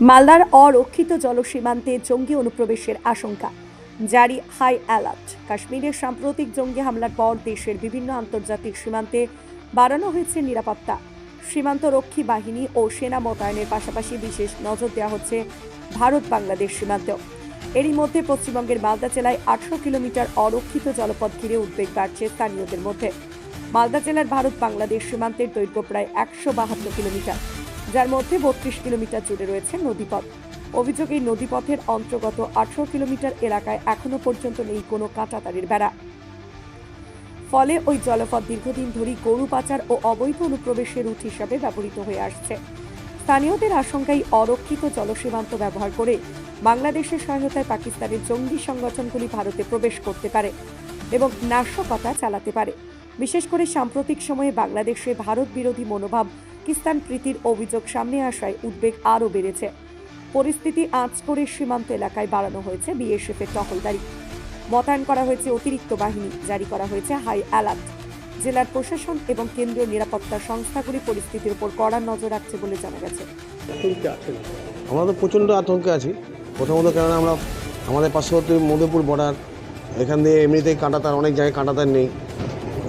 মালদার অরক্ষিত জলসীমান্তে জঙ্গি অনুপ্রবেশের আশঙ্কা। জারি হাই অ্যালার্ট। কাশ্মীরের সাম্প্রতিক জঙ্গি হামলার পর দেশের বিভিন্ন আন্তর্জাতিক সীমান্তে বাড়ানো হয়েছে নিরাপত্তা। সীমান্ত রক্ষী বাহিনী ও সেনা মোতায়েনের পাশাপাশি বিশেষ নজর দেওয়া হচ্ছে ভারত বাংলাদেশ সীমান্তেও এরই মধ্যে পশ্চিমবঙ্গের মালদা জেলায় আটশো কিলোমিটার অরক্ষিত জলপথ ঘিরে উদ্বেগ বাড়ছে স্থানীয়দের মধ্যে। মালদা জেলার ভারত বাংলাদেশ সীমান্তের দৈর্ঘ্য প্রায় একশো বাহান্ন কিলোমিটার। যার মধ্যে বত্রিশ কিলোমিটার জুড়ে রয়েছে নদীপথ। অভিযোগ এই নদীপথের অন্তর্গত আঠারো কিলোমিটার এলাকায় এখনও পর্যন্ত নেই কোনো কাঁটাতারের বেড়া। ফলে ওই জলপথ দীর্ঘদিন ধরেই গরু পাচার ও অবৈধ অনুপ্রবেশের রুট হিসাবে ব্যবহৃত হয়ে আসছে। স্থানীয়দের আশঙ্কাই অরক্ষিত জলসীমান্ত ব্যবহার করে বাংলাদেশের সহায়তায় পাকিস্তানের জঙ্গি সংগঠনগুলি ভারতে প্রবেশ করতে পারে এবং নাশকতা চালাতে পারে। বিশেষ করে সাম্প্রতিক সময়ে বাংলাদেশে ভারত বিরোধী মনোভাব পাকিস্তান প্রীতির অভিযোগ সামনে আসায় উদ্বেগ আরও বেড়েছে। পরিস্থিতি আঁচ করে সীমান্ত এলাকায় বাড়ানো হয়েছে বিএসএফ এর টহলদারি। মোতায়েন করা হয়েছে অতিরিক্ত বাহিনী, জারি করা হয়েছে হাই অ্যালার্ট। জেলার প্রশাসন এবং কেন্দ্রীয় নিরাপত্তা সংস্থাগুলি পরিস্থিতির উপর কড়া নজর রাখছে বলে জানা গেছে। আমরা তো প্রচণ্ড আতঙ্কে আছি। প্রথমত কেননা আমরা আমাদের পার্শ্ববর্তী মধুপুর বর্ডার এখান দিয়ে এমনিতেই কাঁটাতার, অনেক জায়গায় কাঁটাতার নেই।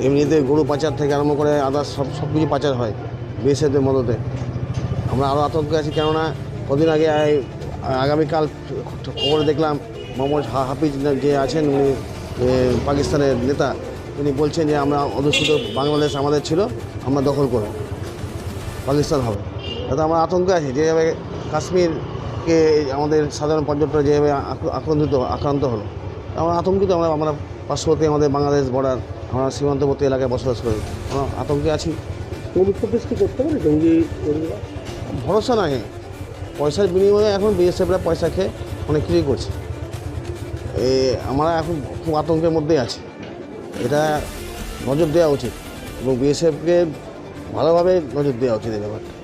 এমনিতে গরু পাচার থেকে আরম্ভ করে আদার্স সব সব কিছু পাচার হয়। বিএসএফের মদতে। আমরা আরও আতঙ্কে আছি কেননা কদিন আগে আগামীকাল খবরে দেখলাম মোহাম্মদ হাফিজ যে আছেন উনি পাকিস্তানের নেতা, উনি বলছেন যে আমরা অধ্যুষিত বাংলাদেশ আমাদের ছিল, আমরা দখল করব। পাকিস্তান হবে। তাতে আমরা আতঙ্কে আছি, যেভাবে কাশ্মীরকে আমাদের সাধারণ পর্যটকরা যেভাবে আক্র- আক্রান্তিত আক্রান্ত হলো। আমরা আতঙ্কিত, আমরা আমরা পার্শ্ববর্তী আমাদের বাংলাদেশ বর্ডার আমরা সীমান্তবর্তী এলাকায় বসবাস করি। আমরা আতঙ্কে আছি। অনুপ্রবেশ কি করতে পারে জঙ্গি ভরসা নাই। পয়সার বিনিময়ে এখন বিএসএফরা পয়সা খেয়ে অনেক কিছুই করছে। এ, আমরা এখন খুব আতঙ্কের মধ্যে আছি। এটা নজর দেওয়া উচিত এবং বিএসএফকে ভালোভাবে নজর দেওয়া উচিত এই ব্যাপারটা।